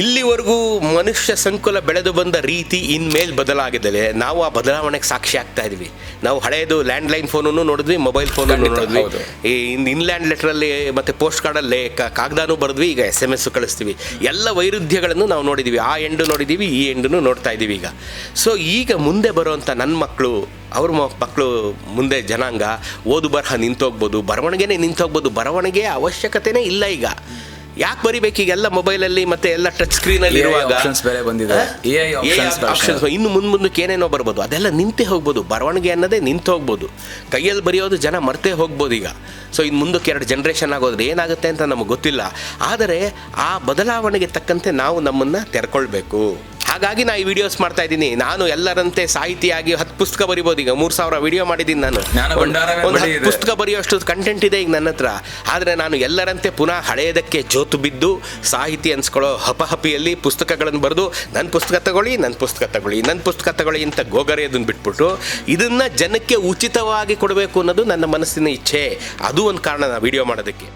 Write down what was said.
ಇಲ್ಲಿವರೆಗೂ ಮನುಷ್ಯ ಸಂಕುಲ ಬೆಳೆದು ಬಂದ ರೀತಿ ಇನ್ಮೇಲೆ ಬದಲಾಗಿದ್ದಾರೆ ನಾವು ಆ ಬದಲಾವಣೆಗೆ ಸಾಕ್ಷಿ ಆಗ್ತಾ ಇದ್ವಿ. ನಾವು ಹಳೆಯದು ಲ್ಯಾಂಡ್ಲೈನ್ ಫೋನನ್ನು ನೋಡಿದ್ವಿ ಮೊಬೈಲ್ ಫೋನನ್ನು ನೋಡಿದ್ವಿ. ಈ ಇನ್ಲ್ಯಾಂಡ್ ಲೆಟ್ರಲ್ಲಿ ಮತ್ತೆ ಪೋಸ್ಟ್ ಕಾರ್ಡಲ್ಲಿ ಕಾಗದಾನು ಬರೆದ್ವಿ ಈಗ ಎಸ್ ಎಂ ಎಸ್ ಕಳಿಸ್ತೀವಿ. ಎಲ್ಲ ವೈರುಧ್ಯಗಳನ್ನು ನಾವು ನೋಡಿದ್ದೀವಿ ಆ ಎಂಡು ನೋಡಿದ್ದೀವಿ ಈ ಎಂಡನ್ನು ನೋಡ್ತಾ ಇದ್ದೀವಿ ಈಗ. ಸೊ ಈಗ ಮುಂದೆ ಬರುವಂಥ ನನ್ನ ಮಕ್ಕಳು ಅವ್ರ ಮಕ್ಕಳು ಮುಂದೆ ಜನಾಂಗ ಓದು ಬರಹ ನಿಂತೋಗ್ಬೋದು ಬರವಣಿಗೆನೇ ನಿಂತೋಗ್ಬೋದು ಬರವಣಿಗೆ ಅವಶ್ಯಕತೆನೇ ಇಲ್ಲ ಈಗ. ಯಾಕೆ ಬರಿಬೇಕು ಈಗ ಎಲ್ಲ ಮೊಬೈಲಲ್ಲಿ ಮತ್ತೆ ಎಲ್ಲ ಟಚ್ ಸ್ಕ್ರೀನ್ ಅಲ್ಲಿ ಇರುವಾಗ? ಬೇರೆ ಬಂದಿದೆ. ಆಪ್ಷನ್ಸ್ ಇನ್ನು ಮುಂದೆ ಮುಂದಕ್ಕೆ ಏನೇನೋ ಬರ್ಬೋದು. ಅದೆಲ್ಲ ನಿಂತೇ ಹೋಗ್ಬೋದು. ಬರವಣಿಗೆ ಅನ್ನೋದೇ ನಿಂತು ಹೋಗ್ಬೋದು. ಕೈಯಲ್ಲಿ ಬರೆಯೋದು ಜನ ಮರ್ತೇ ಹೋಗ್ಬೋದು ಈಗ. ಸೊ ಇನ್ನು ಮುಂದಕ್ಕೆ ಎರಡು ಜನ್ರೇಷನ್ ಆಗೋದ್ರೆ ಏನಾಗುತ್ತೆ ಅಂತ ನಮಗೆ ಗೊತ್ತಿಲ್ಲ. ಆದರೆ ಆ ಬದಲಾವಣೆಗೆ ತಕ್ಕಂತೆ ನಾವು ನಮ್ಮನ್ನು ತೆರ್ಕೊಳ್ಬೇಕು. ಹಾಗಾಗಿ ನಾ ಈ ವಿಡಿಯೋಸ್ ಮಾಡ್ತಾ ಇದ್ದೀನಿ. ನಾನು ಎಲ್ಲರಂತೆ ಸಾಹಿತಿಯಾಗಿ ಹತ್ತು ಪುಸ್ತಕ ಬರಿಬೋದು. ಈಗ ಮೂರು ಸಾವಿರ ವಿಡಿಯೋ ಮಾಡಿದ್ದೀನಿ ನಾನು. ಒಂದು ಪುಸ್ತಕ ಬರೆಯುವಷ್ಟು ಕಂಟೆಂಟ್ ಇದೆ ಈಗ ನನ್ನ ಹತ್ರ. ಆದರೆ ನಾನು ಎಲ್ಲರಂತೆ ಪುನಃ ಹಳೆಯದಕ್ಕೆ ಜೋತು ಬಿದ್ದು ಸಾಹಿತಿ ಅನ್ಸ್ಕೊಳ್ಳೋ ಹಪಹಪಿಯಲ್ಲಿ ಪುಸ್ತಕಗಳನ್ನು ಬರೆದು ನನ್ನ ಪುಸ್ತಕ ತಗೊಳ್ಳಿ ನನ್ನ ಪುಸ್ತಕ ತಗೊಳ್ಳಿ ನನ್ನ ಪುಸ್ತಕ ತಗೊಳ್ಳಿ ಅಂತ ಗೋಗರೆಯೋದನ್ನು ಬಿಟ್ಬಿಟ್ಟು ಇದನ್ನು ಜನಕ್ಕೆ ಉಚಿತವಾಗಿ ಕೊಡಬೇಕು ಅನ್ನೋದು ನನ್ನ ಮನಸ್ಸಿನ ಇಚ್ಛೆ. ಅದು ಒಂದು ಕಾರಣ ನಾ ವಿಡಿಯೋ ಮಾಡೋದಕ್ಕೆ.